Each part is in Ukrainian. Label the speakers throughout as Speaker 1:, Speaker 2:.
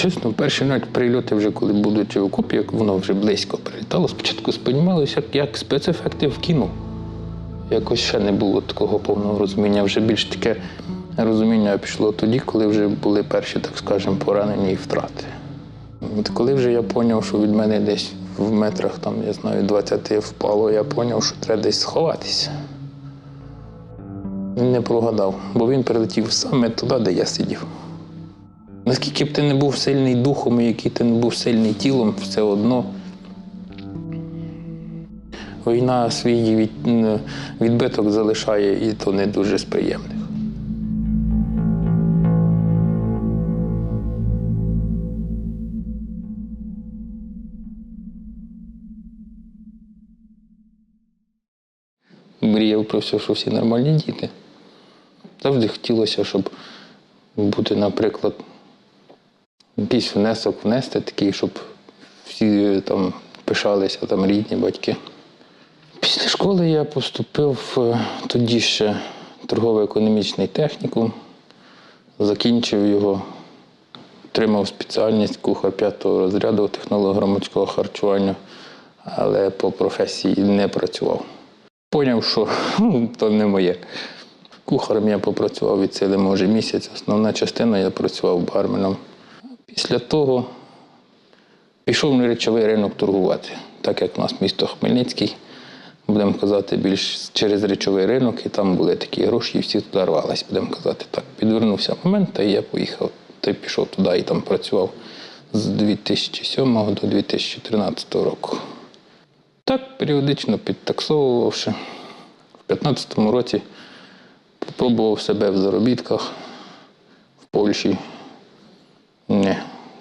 Speaker 1: Чесно, перші навіть прильоти, вже коли будучи в окопі, як воно вже близько прилітало, спочатку сприймалося як, спецефекти в кіно. Якось ще не було такого повного розуміння. Вже більш таке розуміння пішло тоді, коли вже були перші, так скажемо, поранені і втрати. От коли вже я зрозумів, що від мене десь в метрах, там, я знаю, 20 впало, я зрозумів, що треба десь сховатися. Не прогадав, бо він прилетів саме туди, де я сидів. Наскільки б ти не був сильний духом і який ти не був сильний тілом, все одно війна свій від, відбиток залишає і то не дуже з приємних. Мріяв про все, що всі нормальні діти. Завжди хотілося, щоб бути, наприклад, якийсь внесок внести такий, щоб всі е, там пишалися, там рідні батьки. Після школи я поступив е, тоді ще торгово-економічний технікум, закінчив його, отримав спеціальність кухар п'ятого розряду технолог громадського харчування, але по професії не працював. Поняв, що ну, то не моє. Кухарем я попрацював від сили, може, місяць. Основна частина я працював барменом. Після того пішов на речовий ринок торгувати, так як у нас місто Хмельницький, будемо казати, більш через речовий ринок, і там були такі гроші, і всі туди рвались, будемо казати так. Підвернувся момент, та я поїхав. Та пішов туди і там працював з 2007 до 2013 року. Так, періодично підтаксовувавши. В 2015 році спробував себе в заробітках в Польщі. Ні.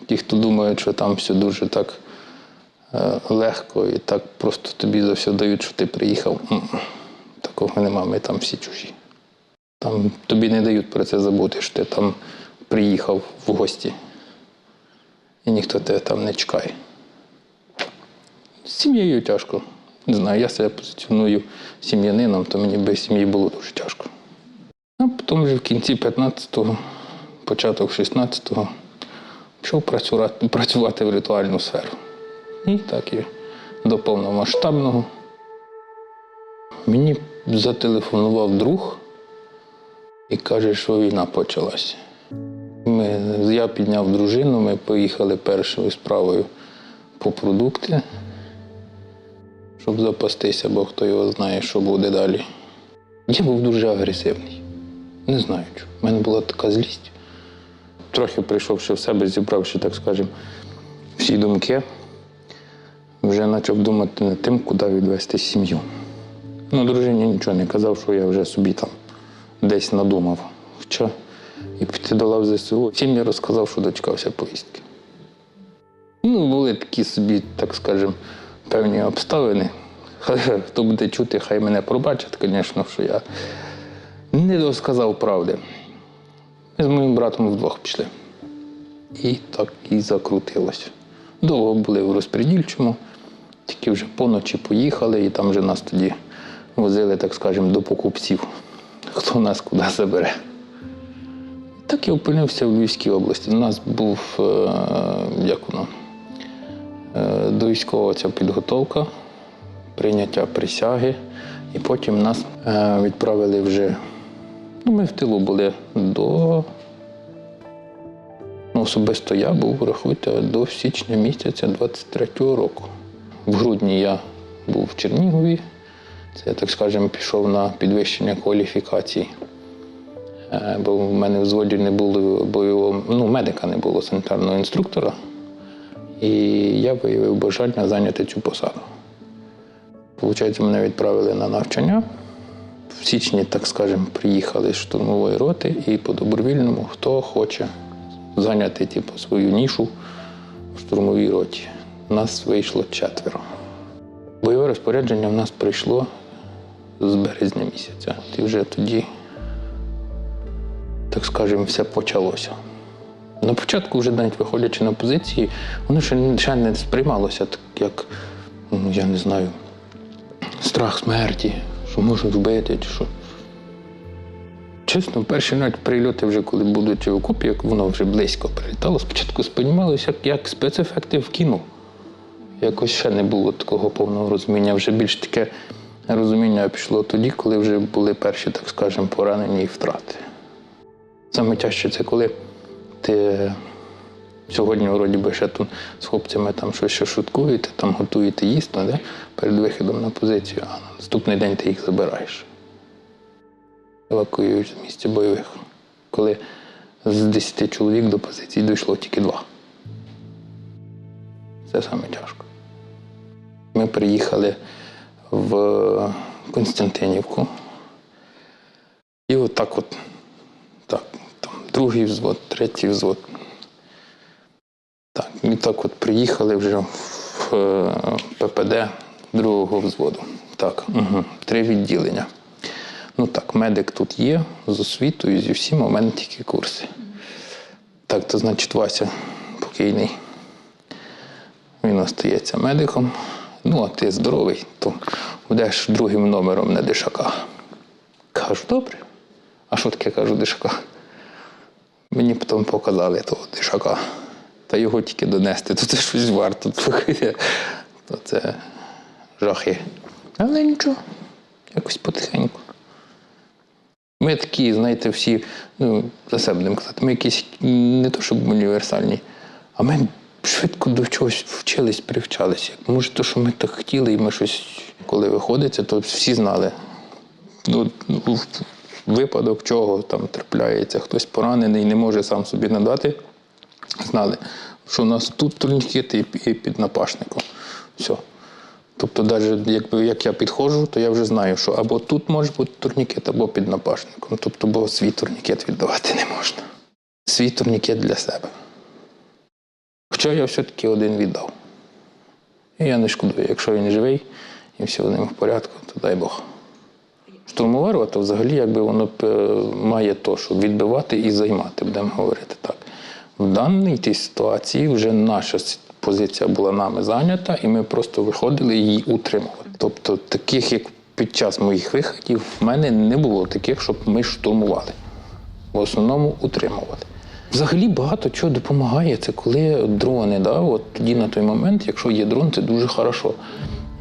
Speaker 1: Ті, хто думають, що там все дуже так е, легко і так просто тобі за все дають, що ти приїхав. Такого нема, ми там всі чужі. Там тобі не дають про це забути, що ти там приїхав в гості. І ніхто тебе там не чекає. З сім'єю тяжко. Не знаю, я себе позиціоную сім'янином, то мені без сім'ї було дуже тяжко. А потім вже в кінці 15-го, початок 16-го пішов працювати, працювати в ритуальну сферу. І так і до повномасштабного. Мені зателефонував друг і каже, що війна почалася. Ми, я підняв дружину, ми поїхали першою справою по продукти, щоб запастися, бо хто його знає, що буде далі. Я був дуже агресивний. Не знаю чого. У мене була така злість. Трохи прийшовши в себе, зібравши, так скажемо, всі думки, вже почав думати над тим, куди відвести сім'ю. Ну, дружині нічого не казав, що я вже собі там десь надумав. Хоча і піти до лав ЗСУ. Я розказав, що дочекався поїздки. Ну, були такі собі, так скажемо, певні обставини. Хто буде чути, хай мене пробачить, звісно, що я не досказав правди. Ми з моїм братом вдвох пішли. І так і закрутилося. Довго були в розпредільчому, тільки вже поночі поїхали, і там вже нас тоді возили, так скажемо, до покупців, хто нас куди забере. Так я опинився в Львівській області. У нас був, е, як воно, е, до військового ця підготовка, прийняття присяги, і потім нас е, відправили вже. Ну, ми в тилу були до. Ну, особисто я був, рахуйте, до січня місяця 23-го року. В грудні я був в Чернігові. Це, так скажемо, пішов на підвищення кваліфікації. Е, Бо в мене в зводі не було бойового, ну, медика не було санітарного інструктора. І я виявив бажання зайняти цю посаду. Получається, мене відправили на навчання. В січні, так скажемо, приїхали з штурмової роти і по добровільному, хто хоче зайняти типу, свою нішу в штурмовій роті. Нас вийшло четверо. Бойове розпорядження в нас прийшло з березня місяця. І вже тоді, так скажемо, все почалося. На початку, вже навіть виходячи на позиції, воно ще, ще не сприймалося так, як, ну, я не знаю, страх смерті, що можуть вбити, чи що. чесно, перші навіть прильоти, вже коли будуть в окопі, як воно вже близько прилітало, спочатку сприймалося як, як спецефекти в кіно. Якось ще не було такого повного розуміння. Вже більш таке розуміння пішло тоді, коли вже були перші, так скажемо, поранені і втрати. Саме тяжче це коли ти сьогодні, вроді би, ще тут з хлопцями там щось ще шуткуєте, там готуєте їсти да? перед виходом на позицію, а на наступний день ти їх забираєш. Евакуюють з місця бойових. Коли з 10 чоловік до позиції дійшло тільки два. Це саме тяжко. Ми приїхали в Константинівку. І отак от, так, там другий взвод, третій взвод. Так, от приїхали вже в е, ППД другого взводу. Так, угу, три відділення. Ну так, медик тут є з освітою, зі всім, у мене тільки курси. Так, то значить Вася покійний. Він остається медиком. Ну, а ти здоровий, то будеш другим номером на дишака. Кажу, добре. А що таке кажу дишака? Мені потім показали того дишака. Та його тільки донести, то це щось варто. То це жахи. Але нічого, якось потихеньку. Ми такі, знаєте, всі, ну, за себе будемо казати, ми якісь не то, щоб універсальні, а ми швидко до чогось вчились, привчалися. Може, то, що ми так хотіли, і ми щось, коли виходиться, то всі знали. Ну, випадок чого там трапляється, хтось поранений, не може сам собі надати. Знали, що у нас тут турнікети і під напашником. Все. Тобто, навіть якби як я підходжу, то я вже знаю, що або тут може бути турнікет, або під напашником. Тобто, бо свій турнікет віддавати не можна. Свій турнікет для себе. Хоча я все-таки один віддав. І я не шкодую, якщо він живий і все з ним в порядку, то дай Бог. Штурмова рота взагалі якби воно е, має то, щоб відбивати і займати, будемо говорити так. В даній тій ситуації вже наша позиція була нами зайнята, і ми просто виходили її утримувати. Тобто, таких, як під час моїх виходів, в мене не було таких, щоб ми штурмували. В основному утримувати. Взагалі багато чого допомагає. Це коли дрони, да, от тоді на той момент, якщо є дрон, це дуже хорошо.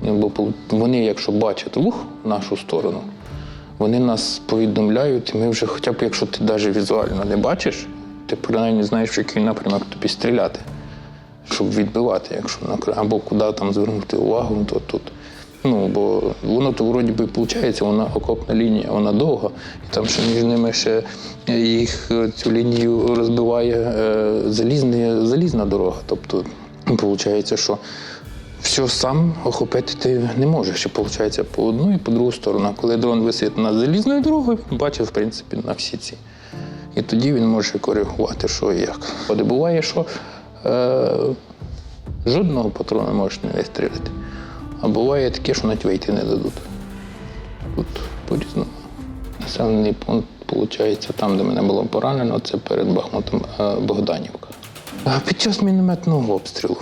Speaker 1: Бо вони, якщо бачать рух в нашу сторону, вони нас повідомляють, і ми вже, хоча б якщо ти навіть візуально не бачиш, ти принаймні знаєш, в який напрямок тобі стріляти, щоб відбивати, якщо або куди там звернути увагу, то тут. Ну, бо воно то вроді би виходить, вона окопна лінія, вона довга, і там ще між ними ще їх е, цю лінію розбиває е, залізне, залізна дорога. Тобто, виходить, що все сам охопити ти не можеш. І виходить по одну і по другу сторону. Коли дрон висить над залізною дорогою, він бачить, в принципі, на всі ці. І тоді він може коригувати, що і як. От буває, що е, жодного патрона можеш не вистрілити. А буває таке, що навіть вийти не дадуть. Тут по-різному. Населений пункт, виходить, там, де мене було поранено, це перед Бахмутом е, Богданівка. А Під час мінометного обстрілу.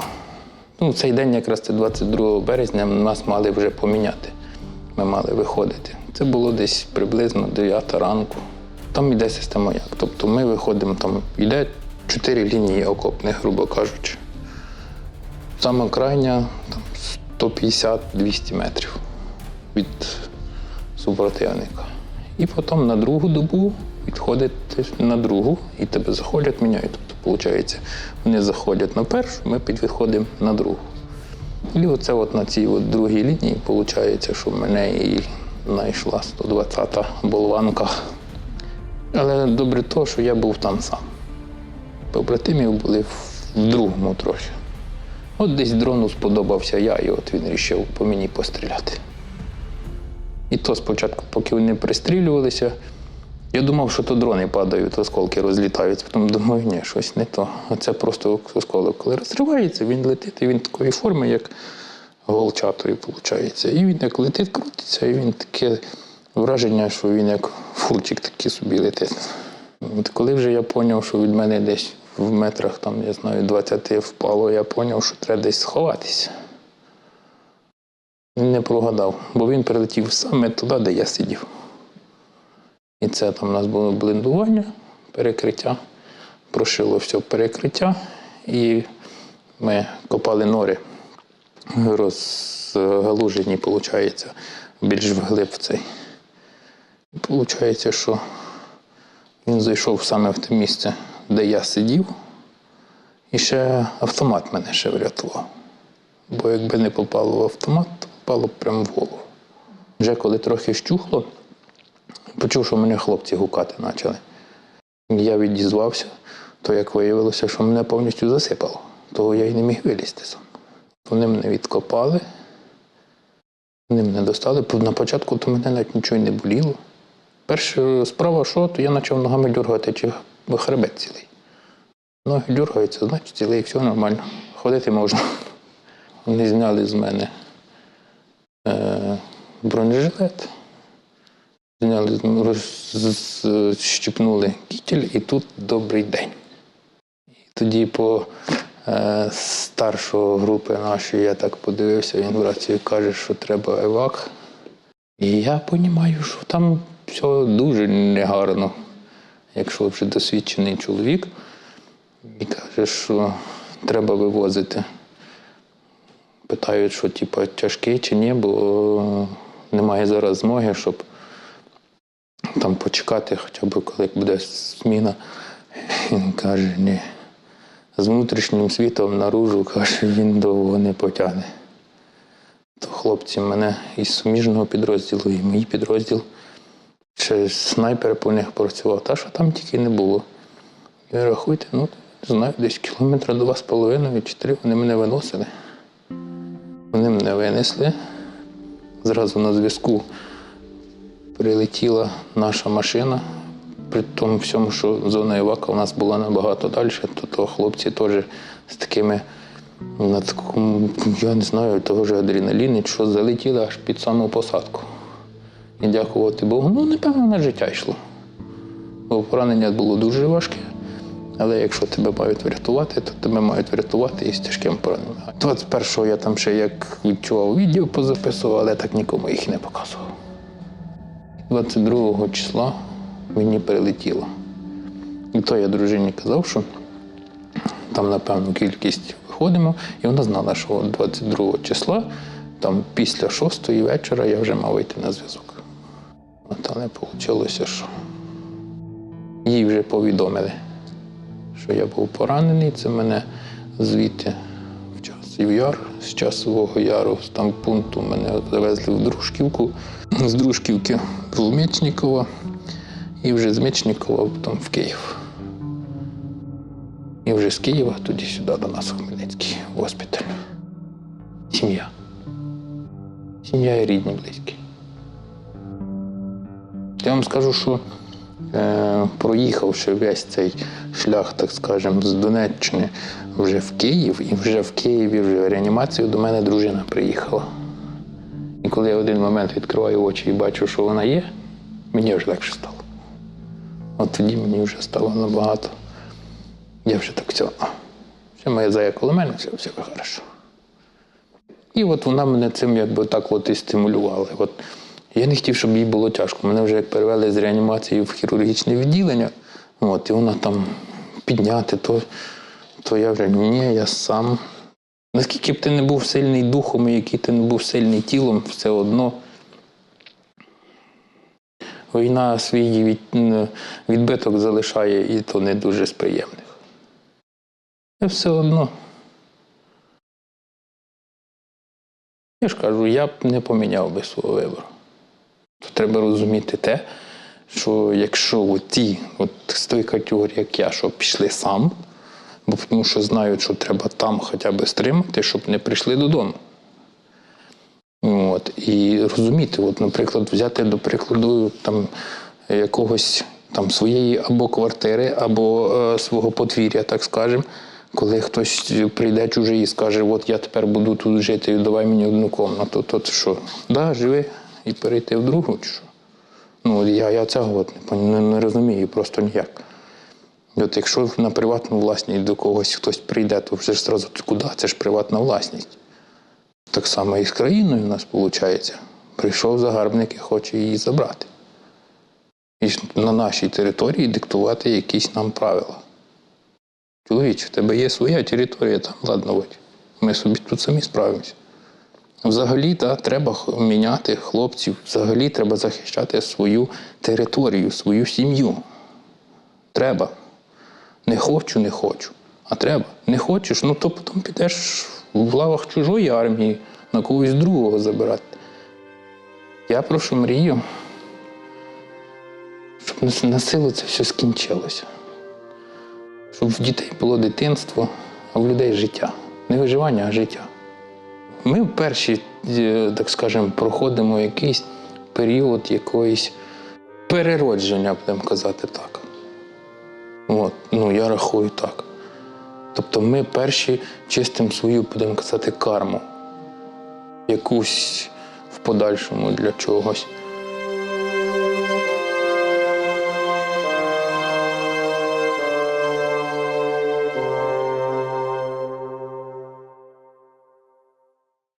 Speaker 1: Ну, цей день, якраз це 22 березня, нас мали вже поміняти. Ми мали виходити. Це було десь приблизно 9 ранку. Там йде система як. Тобто ми виходимо, там йде чотири лінії окопних, грубо кажучи. Саме крайня там, 150-200 метрів від супротивника. І потім на другу добу відходить на другу, і тебе заходять, міняють. Тобто, виходить, вони заходять на першу, ми підвиходимо на другу. І оце от на цій от другій лінії виходить, що в мене і знайшла 120-та болванка. Але добре то, що я був там сам. Побратимів були в другому трохи. От десь дрону сподобався я, і от він вирішив по мені постріляти. І то спочатку, поки вони пристрілювалися, я думав, що то дрони падають, осколки розлітаються. Потім думаю, ні, щось не то. А це просто осколок. Коли розривається, він летить, і він такої форми, як голчатої, виходить. І він як летить, крутиться, і він таке враження, що він як фурчик такий собі летить. От коли вже я зрозумів, що від мене десь в метрах, там, я знаю, 20 впало, я зрозумів, що треба десь сховатися. Він не прогадав, бо він прилетів саме туди, де я сидів. І це там у нас було бліндування, перекриття, прошило все перекриття, і ми копали нори розгалужені, виходить, більш вглиб в цей. Получається, що він зайшов саме в те місце, де я сидів, і ще автомат мене ще врятував. Бо якби не попало в автомат, то попало б прямо в голову. Вже коли трохи щухло, почув, що мене хлопці гукати почали. Я відізвався, то як виявилося, що мене повністю засипало, того я й не міг вилізти сам. Вони мене відкопали, вони мене достали. На початку то мене навіть нічого не боліло. Перша справа, що, то я почав ногами дергати, чи хребет цілий. Ноги дергаються, значить цілий, все нормально. Ходити можна. Вони зняли з мене е, бронежилет, зняли, розщипнули кітель і тут добрий день. І тоді по е, старшого групи нашої я так подивився, він в рацію каже, що треба евак. І я розумію, що там все дуже негарно, якщо вже досвідчений чоловік і каже, що треба вивозити. Питають, що типу, тяжкий чи ні, бо немає зараз змоги, щоб там почекати, хоча б коли буде зміна. Він каже, ні. З внутрішнім світом наружу, каже, він довго не потягне. То хлопці мене із суміжного підрозділу, і мій підрозділ. Ще снайпер по них працював, та що там тільки не було. І рахуйте, ну, знаю, десь кілометра два з половиною, чотири вони мене виносили. Вони мене винесли. Зразу на зв'язку прилетіла наша машина. При тому всьому, що зона Івака у нас була набагато далі, то, то хлопці теж з такими на такому, я не знаю, того ж адреналіні, що залетіли аж під саму посадку. І дякувати Богу, ну, напевно, на життя йшло. Бо поранення було дуже важке. Але якщо тебе мають врятувати, то тебе мають врятувати і з тяжким пораненням. 21-го я там ще як відчував відео позаписував, але так нікому їх не показував. 22 числа мені прилетіло. І то я дружині казав, що там на певну кількість виходимо, і вона знала, що 22 числа, там після 6 вечора я вже мав вийти на зв'язок. От, але вийшло, що їй вже повідомили, що я був поранений. Це мене звідти в часів яр, з часового яру, з там пункту мене завезли в Дружківку, з Дружківки в Мечникова і вже з Мечникова потім в Київ. І вже з Києва тоді сюди до нас в Хмельницький госпіталь. Сім'я. Сім'я і рідні, близькі. Я вам скажу, що е, проїхавши весь цей шлях, так скажемо, з Донеччини вже в Київ, і вже в Києві вже в реанімацію до мене дружина приїхала. І коли я в один момент відкриваю очі і бачу, що вона є, мені вже легше стало. От тоді мені вже стало набагато. Я вже так все, все моя зая коло мене, все, все хорошо. І от вона мене цим якби так от і стимулювала. От я не хотів, щоб їй було тяжко. Мене вже як перевели з реанімації в хірургічне відділення, от, і вона там підняти, то, то я вже ні, я сам. Наскільки б ти не був сильний духом і який ти не був сильний тілом, все одно. Війна свій від, відбиток залишає і то не дуже з приємних. І все одно. Я ж кажу, я б не поміняв би свого вибору. То треба розуміти те, що якщо ті, от з тої категорії, як я, що пішли сам, бо тому що знають, що треба там хоча б стримати, щоб не прийшли додому. От, і розуміти, от, наприклад, взяти до прикладу там, якогось там своєї або квартири, або е, свого подвір'я, так скажемо, коли хтось прийде чужий і скаже, от я тепер буду тут жити, давай мені одну кімнату, то ти що? Да, живи і перейти в другу, чи що? Ну, я, я цього не, не, розумію просто ніяк. От якщо на приватну власність до когось хтось прийде, то вже ж зразу куди? Це ж приватна власність. Так само і з країною у нас виходить. Прийшов загарбник і хоче її забрати. і на нашій території диктувати якісь нам правила. Чоловіч, в тебе є своя територія, там ладно, от. Ми собі тут самі справимося. Взагалі, та, треба міняти хлопців, взагалі треба захищати свою територію, свою сім'ю. Треба. Не хочу, не хочу. А треба. Не хочеш, ну то потім підеш в лавах чужої армії на когось другого забирати. Я про що мрію, щоб на силу це все скінчилося. Щоб в дітей було дитинство, а в людей життя. Не виживання, а життя. Ми перші, е, так скажемо, проходимо якийсь період якоїсь переродження, будемо казати так. От, ну, я рахую так. Тобто ми перші чистимо свою, будемо казати, карму. Якусь в подальшому для чогось.